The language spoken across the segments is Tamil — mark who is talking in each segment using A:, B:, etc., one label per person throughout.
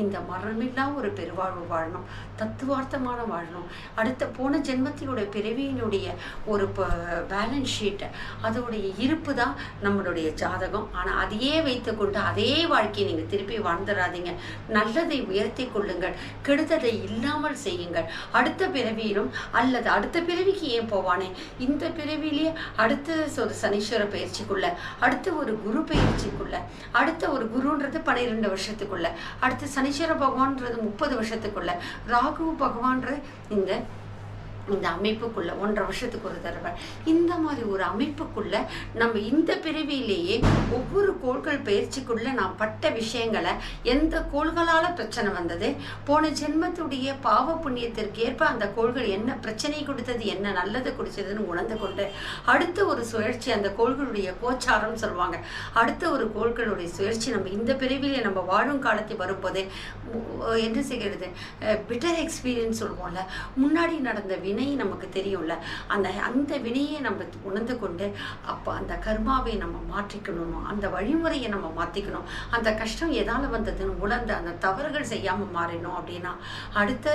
A: இந்த மரணமில்லா ஒரு பெருவாழ்வு வாழணும் தத்துவார்த்தமான வாழணும் அடுத்த போன ஜென்மத்தினுடைய பிறவியினுடைய ஒரு பேலன்ஸ் ஷீட்டை அதோடைய இருப்பு தான் நம்மளுடைய ஜாதகம் ஆனால் அதையே வைத்துக்கொண்டு அதே வாழ்க்கையை நீங்கள் திருப்பி வாழ்ந்துடாதீங்க நல்லதை உயர்த்தி கொள்ளுங்கள் கெடுதலை இல்லாமல் செய்யுங்கள் அடுத்த பிறவியிலும் அல்லது அடுத்த பிறவிக்கு ஏன் போவானே இந்த பிறவிலேயே அடுத்த ஒரு சனீஸ்வர பயிற்சிக்குள்ள அடுத்த ஒரு குரு பயிற்சிக்குள்ள அடுத்த ஒரு குருன்றது பன்னிரெண்டு வருஷத்துக்குள்ள அடுத்த சனீஸ்வர பகவான்றது முப்பது வருஷத்துக்குள்ள ராகு பகவான்ற இந்த இந்த அமைப்புக்குள்ளே ஒன்றரை வருஷத்துக்கு ஒரு தடவை இந்த மாதிரி ஒரு அமைப்புக்குள்ளே நம்ம இந்த பிறவியிலேயே ஒவ்வொரு கோள்கள் பயிற்சிக்குள்ளே நான் பட்ட விஷயங்களை எந்த கோள்களால் பிரச்சனை வந்தது போன ஜென்மத்துடைய பாவ புண்ணியத்திற்கு ஏற்ப அந்த கோள்கள் என்ன பிரச்சனை கொடுத்தது என்ன நல்லது கொடுத்ததுன்னு உணர்ந்து கொண்டு அடுத்த ஒரு சுழற்சி அந்த கோள்களுடைய கோச்சாரம் சொல்லுவாங்க அடுத்த ஒரு கோள்களுடைய சுழற்சி நம்ம இந்த பிரிவிலே நம்ம வாழும் காலத்தில் வரும்போது என்ன செய்கிறது பிட்டர் எக்ஸ்பீரியன்ஸ் சொல்லுவோம்ல முன்னாடி நடந்த வினை வினை நமக்கு தெரியும்ல அந்த அந்த வினையை நம்ம உணர்ந்து கொண்டு அப்போ அந்த கர்மாவை நம்ம மாற்றிக்கணும் அந்த வழிமுறையை நம்ம மாற்றிக்கணும் அந்த கஷ்டம் எதால் வந்ததுன்னு உணர்ந்து அந்த தவறுகள் செய்யாமல் மாறினோம் அப்படின்னா அடுத்த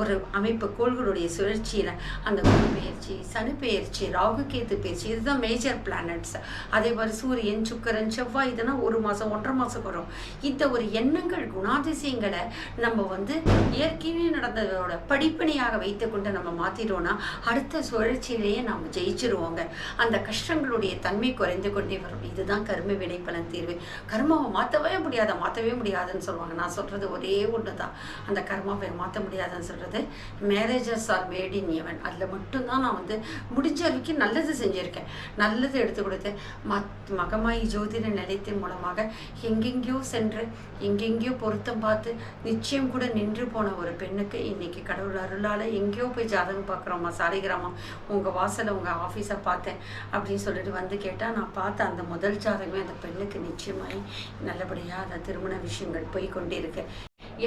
A: ஒரு அமைப்பு கோள்களுடைய சுழற்சியில் அந்த குரு பெயர்ச்சி சனி பெயர்ச்சி ராகு கேத்து பெயர்ச்சி இதுதான் மேஜர் பிளானட்ஸ் அதே மாதிரி சூரியன் சுக்கரன் செவ்வாய் இதெல்லாம் ஒரு மாதம் ஒன்றரை மாதம் வரும் இந்த ஒரு எண்ணங்கள் குணாதிசயங்களை நம்ம வந்து இயற்கையிலே நடந்ததோட படிப்பணியாக வைத்துக்கொண்டு நம்ம மாற்றி மாற்றிட்டோன்னா அடுத்த சுழற்சியிலேயே நாம் ஜெயிச்சிருவோங்க அந்த கஷ்டங்களுடைய தன்மை குறைந்து கொண்டே வரும் இதுதான் கரும வினைப்பலன் தீர்வு கர்மாவை மாற்றவே முடியாத மாற்றவே முடியாதுன்னு சொல்லுவாங்க நான் சொல்கிறது ஒரே ஒன்று தான் அந்த கர்மாவை மாற்ற முடியாதுன்னு சொல்கிறது marriages are made in heaven அதில் மட்டும்தான் நான் வந்து முடிஞ்ச வரைக்கும் நல்லது செஞ்சுருக்கேன் நல்லது எடுத்து கொடுத்து மத் மகமாய் ஜோதிட நிலையத்தின் மூலமாக எங்கெங்கேயோ சென்று எங்கெங்கேயோ பொருத்தம் பார்த்து நிச்சயம் கூட நின்று போன ஒரு பெண்ணுக்கு இன்றைக்கி கடவுள் அருளால் எங்கேயோ போய் ஜாதகம் பார்க்குறோம்மா சாலிகிராமம் உங்கள் வாசலை உங்கள் ஆஃபீஸை பார்த்தேன் அப்படின்னு சொல்லிட்டு வந்து கேட்டால் நான் பார்த்த அந்த முதல் ஜாதகமே அந்த பெண்ணுக்கு நிச்சயமாய் நல்லபடியாக அந்த திருமண விஷயங்கள் போய் கொண்டிருக்கேன்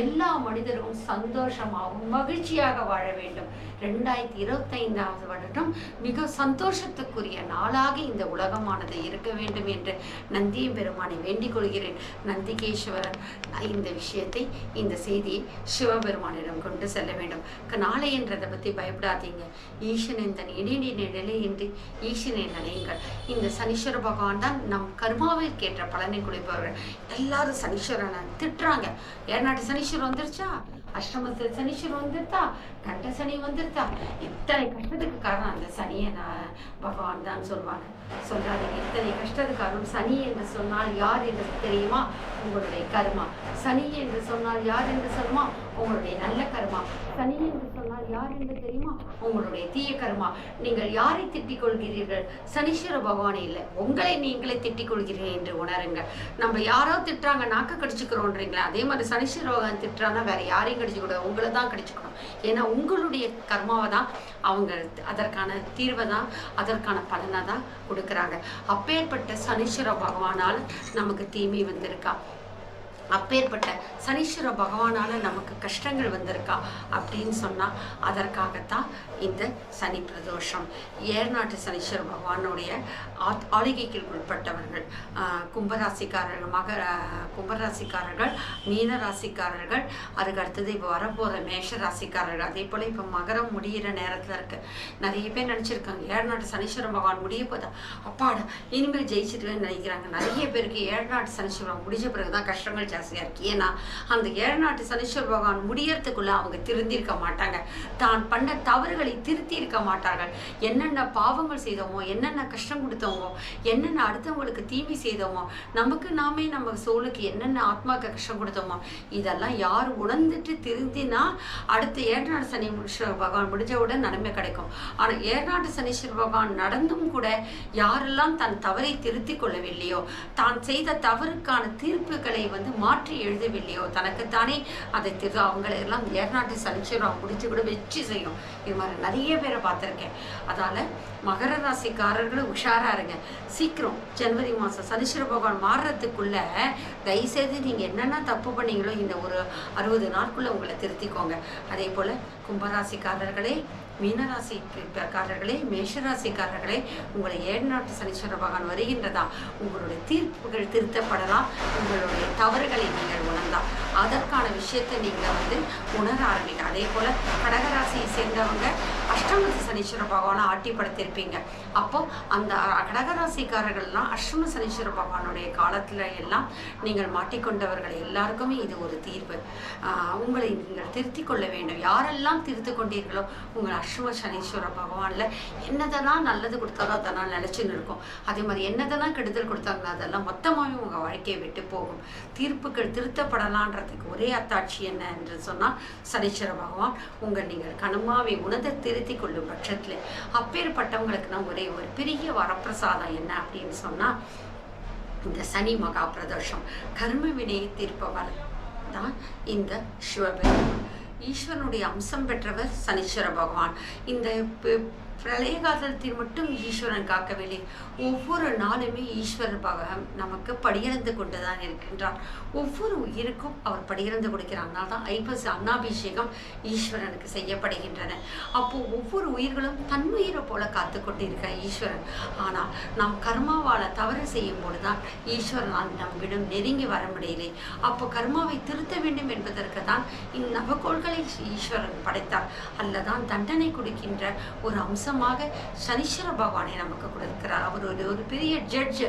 A: எல்லா மனிதரும் சந்தோஷமாகவும் மகிழ்ச்சியாக வாழ வேண்டும் ரெண்டாயிரத்தி இருபத்தைந்தாவது வருடம் மிக சந்தோஷத்துக்குரிய நாளாக இந்த உலகமானது இருக்க வேண்டும் என்று நந்தியம் பெருமானை வேண்டிக் கொள்கிறேன் நந்திகேஸ்வரன் இந்த விஷயத்தை இந்த செய்தியை சிவபெருமானிடம் கொண்டு செல்ல வேண்டும் நாளை என்றதை பற்றி பயப்படாதீங்க ஈசனின் இந்த இடைநீ நிலை என்று ஈசனை நினையுங்கள் இந்த சனீஸ்வர பகவான் தான் நம் கர்மாவிற்கேற்ற பலனை கொடுப்பவர் எல்லாரும் சனீஸ்வரனை திட்டுறாங்க ஏன்னாட்டு சனீஸ்வரர் வந்துருச்சா அஷ்டமத்தில் சனீஸ்வரர் வந்துருத்தா கண்ட சனி வந்துருத்தா இத்தனை கஷ்டத்துக்கு காரணம் அந்த சனியை நான் பகவான் தான் சொல்வாங்க சொல்றாங்க இத்தனை கஷ்டத்துக்கு காரணம் சனி என்று சொன்னால் யார் என்று தெரியுமா உங்களுடைய கர்மா சனி என்று சொன்னால் யார் என்று சொல்லுமா உங்களுடைய நல்ல கர்மா சனி என்று சொன்னால் யார் என்று தெரியுமா உங்களுடைய தீய கர்மா நீங்கள் யாரை திட்டிக் கொள்கிறீர்கள் சனீஸ்வர பகவானே இல்லை உங்களை நீங்களே திட்டிக் கொள்கிறீர்கள் என்று உணருங்க நம்ம யாரோ திட்டுறாங்க நாக்க கடிச்சுக்கிறோன்றீங்களா அதே மாதிரி சனீஸ்வர பகவான் திட்டுறான்னா வேற யாரையும் கடிச்சுக்கூடாது உங்களை தான் கடிச்சுக்கணும் ஏன்னா உங்களுடைய கர்மாவை தான் அவங்க அதற்கான தீர்வை தான் அதற்கான பலனை தான் கொடுக்குறாங்க அப்பேற்பட்ட சனீஸ்வர பகவானால் நமக்கு தீமை வந்திருக்கா அப்பேற்பட்ட சனீஸ்வர பகவானால் நமக்கு கஷ்டங்கள் வந்திருக்கா அப்படின்னு சொன்னால் அதற்காகத்தான் இந்த சனி பிரதோஷம் ஏழ்நாட்டு சனீஸ்வர பகவானுடைய ஆத் ஆளிகைக்கு உட்பட்டவர்கள் கும்பராசிக்காரர்கள் மக கும்பராசிக்காரர்கள் மீன ராசிக்காரர்கள் அதுக்கு அடுத்தது இப்போ வரப்போகிற மேஷ ராசிக்காரர்கள் அதே போல் இப்போ மகரம் முடிகிற நேரத்தில் இருக்குது நிறைய பேர் நினச்சிருக்காங்க ஏழ்நாட்டு சனீஸ்வர பகவான் முடிய போதா அப்பாடா இனிமேல் ஜெயிச்சிருவேன்னு நினைக்கிறாங்க நிறைய பேருக்கு ஏழ்நாட்டு சனீஸ்வரம் முடிஞ்ச பிறகு தான் கஷ்டங்கள் ராசியாக ஏன்னா அந்த சனீஸ்வர பகவான் முடியறதுக்குள்ளே அவங்க திருந்திருக்க மாட்டாங்க தான் பண்ண தவறுகளை திருத்தி இருக்க மாட்டார்கள் என்னென்ன பாவங்கள் செய்தோமோ என்னென்ன கஷ்டம் கொடுத்தோமோ என்னென்ன அடுத்தவங்களுக்கு தீமை செய்தோமோ நமக்கு நாமே நம்ம என்னென்ன கஷ்டம் கொடுத்தோமோ இதெல்லாம் யார் உணர்ந்துட்டு திருந்தினா அடுத்த ஏற்நாடு சனீஸ்வர பகவான் முடிஞ்சவுடன் நன்மை கிடைக்கும் ஆனால் ஏழ்நாட்டு சனீஸ்வர பகவான் நடந்தும் கூட யாரெல்லாம் தன் தவறை திருத்தி கொள்ளவில்லையோ தான் செய்த தவறுக்கான தீர்ப்புகளை வந்து மாற்றி எழுதவில்லையோ தனக்குத்தானே அதை திரு அவங்களெல்லாம் ஏர்நாட்டு சனிச்சரம் முடிச்சு கூட வெற்றி செய்யும் இது மாதிரி நிறைய பேரை பார்த்துருக்கேன் அதால் மகர ராசிக்காரர்களும் உஷாராக இருங்க சீக்கிரம் ஜனவரி மாதம் சனீஸ்வர பகவான் மாறுறதுக்குள்ளே தயவுசெய்து நீங்கள் என்னென்ன தப்பு பண்ணீங்களோ இந்த ஒரு அறுபது நாட்குள்ளே உங்களை திருத்திக்கோங்க அதே போல் கும்பராசிக்காரர்களே மீனராசிக்காரர்களே மேஷராசிக்காரர்களே உங்களை ஏழ்நாட்டு சனீஸ்வர பகவான் வருகின்றதா உங்களுடைய தீர்ப்புகள் திருத்தப்படலாம் உங்களுடைய தவறுகளை நீங்கள் உணர்ந்தால் அதற்கான விஷயத்தை நீங்கள் வந்து உணர ஆரம்பிங்க அதே போல் கடகராசியை சேர்ந்தவங்க அஷ்டமத்து சனீஸ்வர பகவானை ஆட்டிப்படுத்தியிருப்பீங்க அப்போ அந்த கடகராசிக்காரர்கள்லாம் அஷ்டம சனீஸ்வர பகவானுடைய காலத்தில் எல்லாம் நீங்கள் மாட்டிக்கொண்டவர்கள் எல்லாருக்குமே இது ஒரு தீர்வு உங்களை நீங்கள் திருத்தி கொள்ள வேண்டும் யாரெல்லாம் திருத்து கொண்டீர்களோ உங்கள் அஷ்டம சனீஸ்வர பகவானில் என்னதெல்லாம் நல்லது கொடுத்தாரோ அதெல்லாம் நிலச்சின்னு இருக்கும் அதே மாதிரி என்னதெல்லாம் கெடுதல் கொடுத்தாங்களோ அதெல்லாம் மொத்தமாகவே உங்கள் வாழ்க்கையை விட்டு போகும் தீர்ப்புகள் திருத்தப்படலான்ற அதுக்கு ஒரே அத்தாட்சி என்ன என்று சொன்னால் சனீஸ்வர பகவான் உங்கள் நீங்கள் கனமாவை உணர்ந்து திருத்தி கொள்ளும் பட்சத்தில் அப்பேற்பட்டவங்களுக்கு நான் ஒரே ஒரு பெரிய வரப்பிரசாதம் என்ன அப்படின்னு சொன்னால் இந்த சனி மகா பிரதோஷம் கர்ம வினையை தீர்ப்பவர் தான் இந்த சிவபெருமான் ஈஸ்வரனுடைய அம்சம் பெற்றவர் சனீஸ்வர பகவான் இந்த பிரளய காலத்தில் மட்டும் ஈஸ்வரன் காக்கவில்லை ஒவ்வொரு நாளுமே ஈஸ்வர பகவான் நமக்கு படியிறந்து கொண்டுதான் இருக்கின்றார் ஒவ்வொரு உயிருக்கும் அவர் படியிறந்து கொடுக்கிறார் அதனால தான் ஐப்பசி அன்னாபிஷேகம் ஈஸ்வரனுக்கு செய்யப்படுகின்றன அப்போ ஒவ்வொரு உயிர்களும் தன்னுயிரை போல காத்து கொண்டு ஈஸ்வரன் ஆனால் நாம் கர்மாவால் தவறு செய்யும் போது தான் ஈஸ்வரனால் நம்மிடம் நெருங்கி வர முடியலை அப்போ கர்மாவை திருத்த வேண்டும் என்பதற்கு தான் இந்நவக்கோள்களை ஈஸ்வரன் படைத்தார் அல்லதான் தண்டனை கொடுக்கின்ற ஒரு அம்சம் அம்சமாக சனீஸ்வர பகவானை நமக்கு கொடுக்கிறார் அவர் ஒரு ஒரு பெரிய ஜட்ஜ்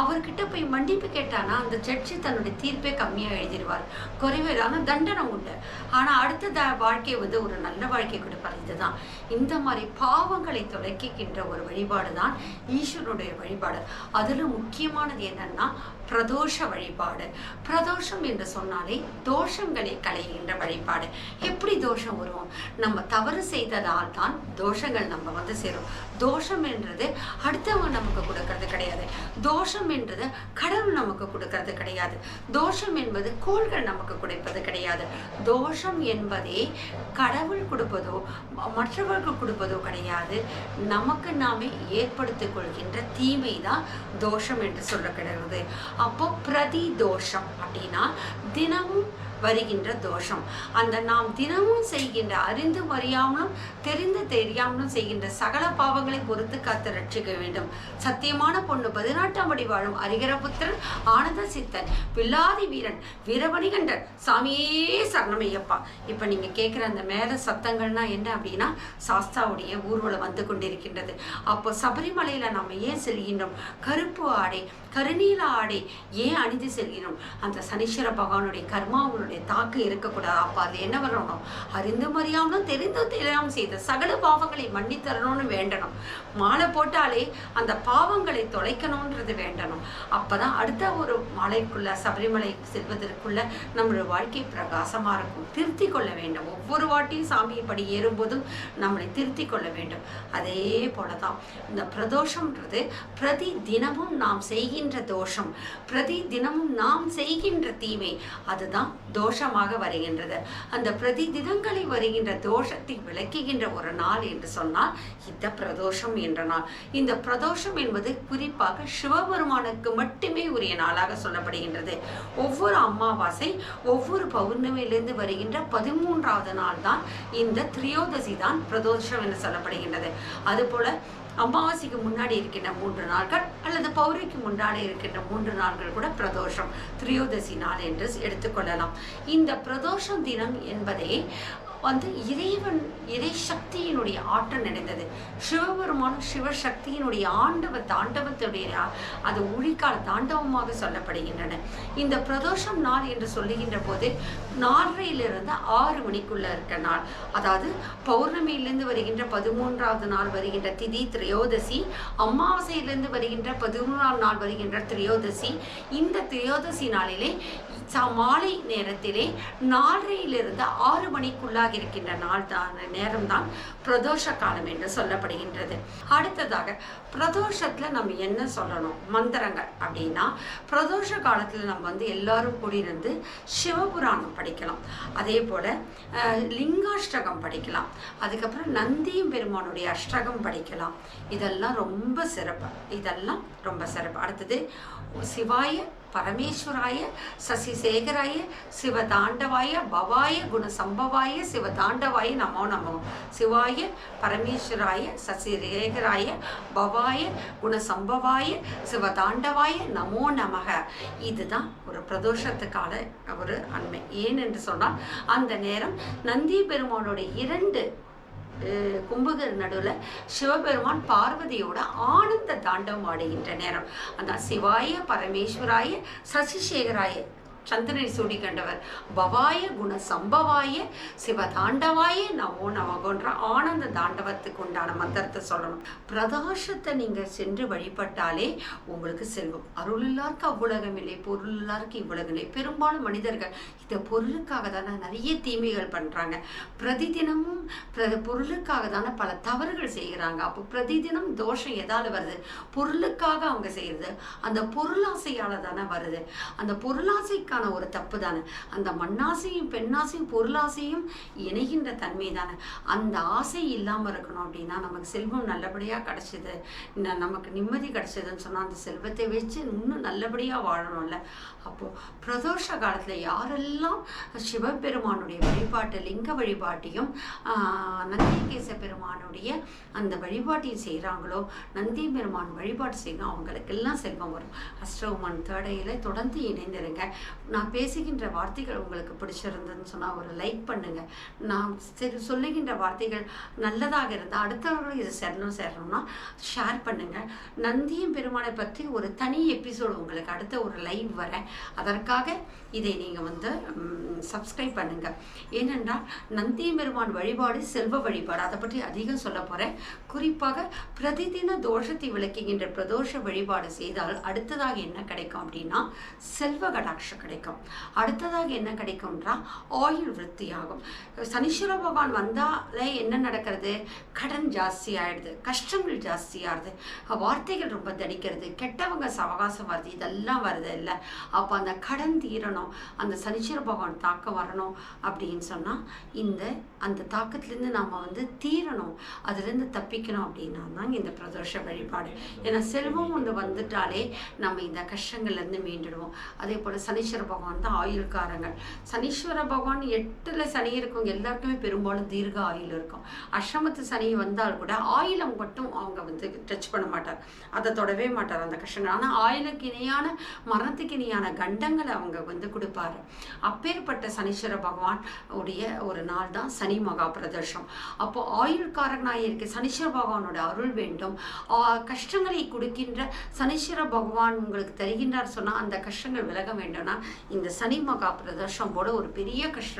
A: அவர்கிட்ட போய் மன்னிப்பு கேட்டானா அந்த ஜட்ஜு தன்னுடைய தீர்ப்பே கம்மியாக எழுதிடுவார் குறைவேதான தண்டனை உண்டு ஆனால் அடுத்த த வாழ்க்கையை வந்து ஒரு நல்ல வாழ்க்கை கொடுப்பார் இதுதான் இந்த மாதிரி பாவங்களை துடைக்கின்ற ஒரு வழிபாடு தான் ஈஸ்வரனுடைய வழிபாடு அதில் முக்கியமானது என்னன்னா பிரதோஷ வழிபாடு பிரதோஷம் என்று சொன்னாலே தோஷங்களை கலைகின்ற வழிபாடு எப்படி தோஷம் வருவோம் நம்ம தவறு செய்ததால் தான் தோஷங்கள் நம்ம வந்து சேரும் தோஷம் என்றது அடுத்தவங்க நமக்கு கொடுக்கறது கிடையாது தோஷம் என்றது கடவுள் நமக்கு கொடுக்கறது கிடையாது தோஷம் என்பது கோள்கள் நமக்கு கொடுப்பது கிடையாது தோஷம் என்பதே கடவுள் கொடுப்பதோ மற்றவர்களுக்கு கொடுப்பதோ கிடையாது நமக்கு நாமே ஏற்படுத்திக் கொள்கின்ற தீமை தான் தோஷம் என்று சொல்ல கிடையாது அப்போ பிரதி தோஷம் அப்படின்னா தினமும் வருகின்ற தோஷம் அந்த நாம் தினமும் செய்கின்ற அறிந்து அறியாமலும் தெரிந்து தெரியாமலும் செய்கின்ற சகல பாவங்களை பொறுத்து காத்து ரட்சிக்க வேண்டும் சத்தியமான பொண்ணு பதினாட்டாம் அடி வாழும் அரிகரபுத்திரன் ஆனந்த சித்தன் பில்லாதி வீரன் வீரவணிகண்டன் சாமியே சரணமையப்பா இப்போ நீங்கள் கேட்குற அந்த மேத சத்தங்கள்னா என்ன அப்படின்னா சாஸ்தாவுடைய ஊர்வலம் வந்து கொண்டிருக்கின்றது அப்போ சபரிமலையில் நம்ம ஏன் செல்கின்றோம் கருப்பு ஆடை கருநீல ஆடை ஏன் அணிந்து செல்கிறோம் அந்த சனீஸ்வர பகவானுடைய கர்மாவுடைய நம்மளுடைய தாக்கு இருக்கக்கூடாது அப்போ அது என்ன பண்ணணும் அறிந்து மறியாமலும் தெரிந்து தெரியாமல் செய்த சகல பாவங்களை மன்னித்தரணும்னு வேண்டணும் மாலை போட்டாலே அந்த பாவங்களை தொலைக்கணுன்றது வேண்டணும் அப்போ தான் அடுத்த ஒரு மலைக்குள்ள சபரிமலை செல்வதற்குள்ள நம்மளுடைய வாழ்க்கை பிரகாசமாக இருக்கும் திருத்தி கொள்ள வேண்டும் ஒவ்வொரு வாட்டியும் சாமியை படி ஏறும்போதும் நம்மளை திருத்தி கொள்ள வேண்டும் அதே போல தான் இந்த பிரதோஷம்ன்றது பிரதி தினமும் நாம் செய்கின்ற தோஷம் பிரதி தினமும் நாம் செய்கின்ற தீமை அதுதான் தோஷமாக வருகின்றது அந்த பிரதி தினங்களில் வருகின்ற தோஷத்தை விளக்குகின்ற ஒரு நாள் என்று சொன்னால் இந்த பிரதோஷம் என்ற நாள் இந்த பிரதோஷம் என்பது குறிப்பாக சிவபெருமானுக்கு மட்டுமே உரிய நாளாக சொல்லப்படுகின்றது ஒவ்வொரு அமாவாசை ஒவ்வொரு பௌர்ணமியிலிருந்து வருகின்ற பதிமூன்றாவது நாள் தான் இந்த திரியோதசி தான் பிரதோஷம் என்று சொல்லப்படுகின்றது அதுபோல அமாவாசைக்கு முன்னாடி இருக்கின்ற மூன்று நாட்கள் அல்லது பௌரிக்கு முன்னாடி இருக்கின்ற மூன்று நாட்கள் கூட பிரதோஷம் திரியோதசி நாள் என்று எடுத்துக்கொள்ளலாம் இந்த பிரதோஷம் தினம் என்பதை வந்து இறைவன் இறை சக்தியினுடைய ஆற்றல் நினைந்தது சிவபெருமான் சிவசக்தியினுடைய ஆண்டவ தாண்டவத்துடைய அது ஒழிக்கால தாண்டவமாக சொல்லப்படுகின்றன இந்த பிரதோஷம் நாள் என்று சொல்லுகின்ற போது நாலரையிலிருந்து ஆறு மணிக்குள்ள இருக்க நாள் அதாவது பௌர்ணமியிலிருந்து வருகின்ற பதிமூன்றாவது நாள் வருகின்ற திதி திரையோதசி அமாவாசையிலிருந்து வருகின்ற பதிமூன்றாவது நாள் வருகின்ற திரையோதசி இந்த திரையோதசி நாளிலே மாலை நேரத்திலே நாலரையிலிருந்து ஆறு மணிக்குள்ளாக இருக்கின்ற நாள் தான் நேரம்தான் பிரதோஷ காலம் என்று சொல்லப்படுகின்றது அடுத்ததாக பிரதோஷத்தில் நம்ம என்ன சொல்லணும் மந்திரங்கள் அப்படின்னா பிரதோஷ காலத்தில் நம்ம வந்து எல்லாரும் கூடியிருந்து சிவபுராணம் படிக்கலாம் அதே போல் லிங்காஷ்டகம் படிக்கலாம் அதுக்கப்புறம் நந்தியும் பெருமானுடைய அஷ்டகம் படிக்கலாம் இதெல்லாம் ரொம்ப சிறப்பு இதெல்லாம் ரொம்ப சிறப்பு அடுத்தது சிவாய பரமேஸ்வராய சசிசேகராய சிவதாண்டவாய பவாய குணசம்பவாய சிவதாண்டவாய நமோ நமோ சிவாய பரமேஸ்வராய சசிசேகராய பவாய குணசம்பவாய சிவதாண்டவாய நமோ நமக இதுதான் ஒரு பிரதோஷத்துக்கான ஒரு அண்மை ஏன் என்று சொன்னால் அந்த நேரம் நந்தி பெருமானுடைய இரண்டு கும்புகள் நடுவில் சிவபெருமான் பார்வதியோட ஆனந்த தாண்டவம் ஆடுகின்ற நேரம் அந்த சிவாய பரமேஸ்வராய சசிசேகராய சந்திரனை சூடி கண்டவர் பவாய குண சம்பவாய சிவதாண்டவாய நவோ நமகோன்ற ஆனந்த தாண்டவத்துக்கு உண்டான மந்திரத்தை சொல்லணும் பிரதோஷத்தை நீங்கள் சென்று வழிபட்டாலே உங்களுக்கு செல்வம் அருள் எல்லாருக்கும் அவ்வுலகம் இல்லை பொருள் எல்லாருக்கும் இவ்வுலகம் இல்லை பெரும்பாலும் மனிதர்கள் இந்த பொருளுக்காக தானே நிறைய தீமைகள் பண்ணுறாங்க பிரதிதினமும் பொருளுக்காக தானே பல தவறுகள் செய்கிறாங்க அப்போ பிரதிதினம் தோஷம் எதாவது வருது பொருளுக்காக அவங்க செய்கிறது அந்த பொருளாசையால் தானே வருது அந்த பொருளாசைக்காக மனிதனுக்கான ஒரு தப்பு தானே அந்த மண்ணாசையும் பெண்ணாசையும் பொருளாசையும் இணைகின்ற தன்மை தானே அந்த ஆசை இல்லாமல் இருக்கணும் அப்படின்னா நமக்கு செல்வம் நல்லபடியாக கிடச்சிது நமக்கு நிம்மதி கிடச்சிதுன்னு சொன்னால் அந்த செல்வத்தை வச்சு இன்னும் நல்லபடியாக வாழணும்ல அப்போது பிரதோஷ காலத்தில் யாரெல்லாம் சிவபெருமானுடைய வழிபாட்டு லிங்க வழிபாட்டையும் நந்திகேச பெருமானுடைய அந்த வழிபாட்டையும் செய்கிறாங்களோ நந்தி பெருமான் வழிபாடு செய்யணும் அவங்களுக்கெல்லாம் செல்வம் வரும் அஷ்டவுமன் தேர்டையில் தொடர்ந்து இணைந்திருங்க நான் பேசுகின்ற வார்த்தைகள் உங்களுக்கு பிடிச்சிருந்ததுன்னு சொன்னால் ஒரு லைக் பண்ணுங்கள் நான் சொல்லுகின்ற வார்த்தைகள் நல்லதாக இருந்தால் அடுத்தவர்களும் இது சேரணும் சேரணும்னா ஷேர் பண்ணுங்கள் நந்தியும் பெருமானை பற்றி ஒரு தனி எபிசோடு உங்களுக்கு அடுத்த ஒரு லைவ் வர அதற்காக இதை நீங்கள் வந்து சப்ஸ்கிரைப் பண்ணுங்கள் ஏனென்றால் நந்தியம் பெருமான் வழிபாடு செல்வ வழிபாடு அதை பற்றி அதிகம் சொல்ல போகிறேன் குறிப்பாக பிரதிதின தோஷத்தை விளக்குகின்ற பிரதோஷ வழிபாடு செய்தால் அடுத்ததாக என்ன கிடைக்கும் அப்படின்னா செல்வ கடாட்சம் கிடைக்கும் கிடைக்கும் அடுத்ததாக என்ன கிடைக்கும்ன்றா ஆயுள் ஆகும் சனீஸ்வர பகவான் வந்தாலே என்ன நடக்கிறது கடன் ஜாஸ்தி ஆகிடுது கஷ்டங்கள் ஜாஸ்தி ஆகுது வார்த்தைகள் ரொம்ப தடிக்கிறது கெட்டவங்க சவகாசம் வருது இதெல்லாம் வருது இல்லை அப்போ அந்த கடன் தீரணும் அந்த சனீஸ்வர பகவான் தாக்கம் வரணும் அப்படின்னு சொன்னால் இந்த அந்த தாக்கத்துலேருந்து நாம் வந்து தீரணும் அதுலேருந்து தப்பிக்கணும் அப்படின்னா தான் இந்த பிரதோஷ வழிபாடு ஏன்னா செல்வம் ஒன்று வந்துட்டாலே நம்ம இந்த கஷ்டங்கள்லேருந்து மீண்டுடுவோம் அதே போல் சனீஸ்வர பகவான் தான் ஆயுள்காரங்கள் சனீஸ்வர பகவான் எட்டில் சனி இருக்கவங்க எல்லாருக்குமே பெரும்பாலும் தீர்க்க ஆயுள் இருக்கும் அஷ்டமத்து சனி வந்தால் கூட ஆயிலம் மட்டும் அவங்க வந்து டச் பண்ண மாட்டார் அதை தொடவே மாட்டார் அந்த கஷ்டங்கள் ஆனால் ஆயிலுக்கு இணையான மரணத்துக்கு இணையான கண்டங்களை அவங்க வந்து கொடுப்பாரு அப்பேற்பட்ட சனீஸ்வர பகவான் உடைய ஒரு நாள் தான் சனி மகா பிரதர்ஷம் அப்போ ஆயுள்காரனாக இருக்க சனீஸ்வர பகவானோட அருள் வேண்டும் கஷ்டங்களை கொடுக்கின்ற சனீஸ்வர பகவான் உங்களுக்கு தருகின்றார் சொன்னால் அந்த கஷ்டங்கள் விலக வேண்டும்னா இந்த சனி மகா போல ஒரு பெரிய கஷ்ட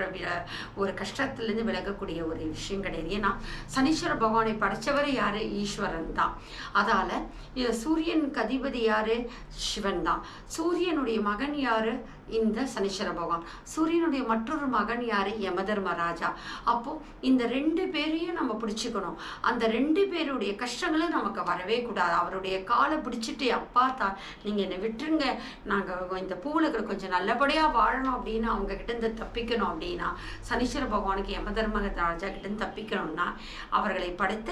A: ஒரு கஷ்டத்துலேருந்து விலகக்கூடிய ஒரு விஷயம் கிடையாது ஏன்னா சனீஸ்வர பகவானை படைச்சவர் யார் ஈஸ்வரன் தான் அதால் சூரியன் கதிபதி யார் சிவன் தான் சூரியனுடைய மகன் யார் இந்த சனீஸ்வர பகவான் சூரியனுடைய மற்றொரு மகன் யார் யமதர்ம ராஜா அப்போ இந்த ரெண்டு பேரையும் நம்ம பிடிச்சிக்கணும் அந்த ரெண்டு பேருடைய கஷ்டங்களும் நமக்கு வரவே கூடாது அவருடைய காலை பிடிச்சிட்டு அப்பா தான் நீங்கள் என்னை விட்டுருங்க நாங்கள் இந்த பூவுலகளை கொஞ்சம் நல்லபடியாக வாழணும் அப்படின்னு அவங்க கிட்டேருந்து தப்பிக்கணும் அப்படின்னா சனீஸ்வர பகவானுக்கு யமதர்ம ராஜா கிட்டேருந்து தப்பிக்கணும்னா அவர்களை படைத்த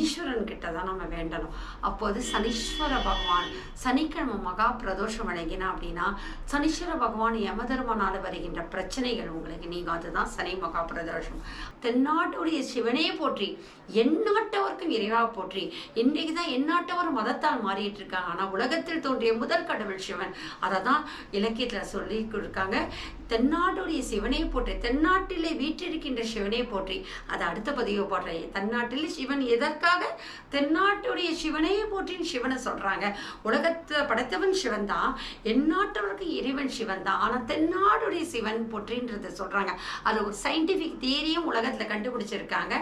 A: ஈஸ்வரன் கிட்ட தான் நம்ம வேண்டணும் அப்போது சனீஸ்வர பகவான் சனிக்கிழமை மகா பிரதோஷம் வழங்கினா அப்படின்னா சனீஸ்வர பகவான் பகவான் யமதர்மனால வருகின்ற பிரச்சனைகள் உங்களுக்கு நீங்கள் அதுதான் சனி மகா பிரதோஷம் தென்னாட்டுடைய சிவனே போற்றி எந்நாட்டவருக்கும் இறைவா போற்றி இன்றைக்கு தான் எந்நாட்டவர் மதத்தால் மாறிட்டு இருக்காங்க ஆனால் உலகத்தில் தோன்றிய முதல் கடவுள் சிவன் அதை தான் இலக்கியத்தில் சொல்லி கொடுக்காங்க தென்னாட்டுடைய சிவனை போற்றி தென்னாட்டிலே வீற்றிருக்கின்ற சிவனை போற்றி அதை அடுத்த பதிவை போடுறேன் தென்னாட்டில் சிவன் எதற்காக தென்னாட்டுடைய சிவனையே போற்றின்னு சிவனை சொல்கிறாங்க உலகத்தை படைத்தவன் சிவன் தான் எந்நாட்டவருக்கு இறைவன் சிவன் தான் ஆனால் தென்னாடுடைய சிவன் போற்றின்றத சொல்கிறாங்க அது ஒரு சயின்டிஃபிக் தேரியும் உலகத்தில் கண்டுபிடிச்சிருக்காங்க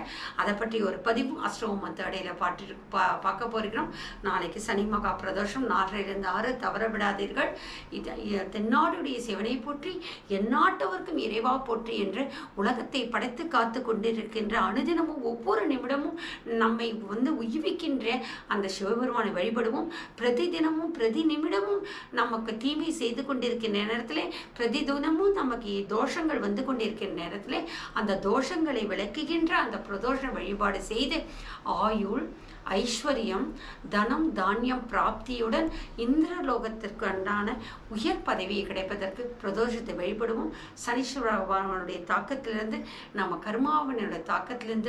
A: அதை பற்றி ஒரு பதிவும் அஷ்டமம் மத்தடையில் பாட்டு பா பார்க்க போகிறோம் நாளைக்கு சனி மகா பிரதோஷம் நாலரையிலிருந்து ஆறு தவற விடாதீர்கள் இது தென்னாடுடைய சிவனை போற்றி எந்நாட்டவருக்கும் இறைவா போற்றி என்று உலகத்தை படைத்து காத்து கொண்டிருக்கின்ற அனுதினமும் ஒவ்வொரு நிமிடமும் நம்மை வந்து உய்விக்கின்ற அந்த சிவபெருமானை வழிபடுவோம் பிரதி தினமும் பிரதி நிமிடமும் நமக்கு தீமை செய்து கொண்டிருக்கின்ற நேரத்தில் பிரதி தினமும் நமக்கு தோஷங்கள் வந்து கொண்டிருக்கிற நேரத்தில் அந்த தோஷங்களை விளக்குகின்ற அந்த பிரதோஷ வழிபாடு செய்து ஆயுள் ஐஸ்வர்யம் தனம் தானியம் பிராப்தியுடன் இந்திரலோகத்திற்கு அன்றான உயர் பதவியை கிடைப்பதற்கு பிரதோஷத்தை வழிபடுவோம் சனீஸ்வர பகவானுடைய தாக்கத்திலிருந்து நம்ம கர்மாவனுடைய தாக்கத்திலிருந்து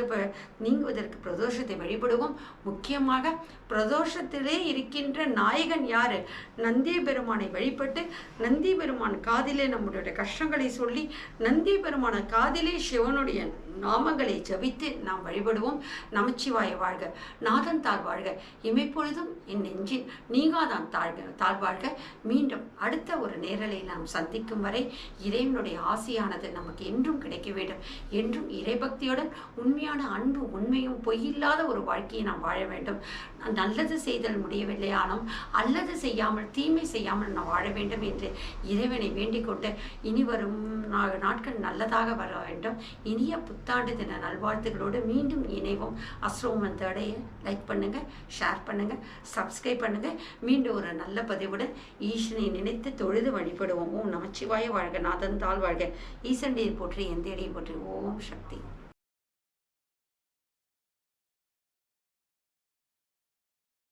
A: நீங்குவதற்கு பிரதோஷத்தை வழிபடுவோம் முக்கியமாக பிரதோஷத்திலே இருக்கின்ற நாயகன் யார் நந்தி பெருமானை வழிபட்டு நந்தி பெருமான் காதிலே நம்முடைய கஷ்டங்களை சொல்லி நந்தி பெருமான காதிலே சிவனுடைய நாமங்களை ஜபித்து நாம் வழிபடுவோம் நமச்சிவாய வாழ்க நாத நீங்காதான் தாழ்வாழ்க எமைப்பொழுதும் என் நெஞ்சில் நீங்காதான் தாழ்க தாழ்வாழ்க மீண்டும் அடுத்த ஒரு நேரலை நாம் சந்திக்கும் வரை இறைவனுடைய ஆசையானது நமக்கு என்றும் கிடைக்க வேண்டும் என்றும் இறைபக்தியுடன் உண்மையான அன்பு உண்மையும் பொய்யில்லாத ஒரு வாழ்க்கையை நாம் வாழ வேண்டும் நல்லது செய்தல் முடியவில்லையானும் அல்லது செய்யாமல் தீமை செய்யாமல் நாம் வாழ வேண்டும் என்று இறைவனை வேண்டிக் கொண்டு இனி வரும் நாட்கள் நல்லதாக வர வேண்டும் இனிய புத்தாண்டு தின நல்வாழ்த்துகளோடு மீண்டும் இணைவோம் அஸ்ரோமன் லைக் பண்ணுங்கள் ஷேர் பண்ணுங்கள் சப்ஸ்கிரைப் பண்ணுங்கள் மீண்டும் ஒரு நல்ல பதிவுடன் ஈசனை நினைத்து தொழுது வழிபடுவோம் ஓம் நமச்சிவாய வாழ்க நாதந்தால் வாழ்க ஈசண்டியை போற்றி எந்தேடையை போற்றி ஓம் சக்தி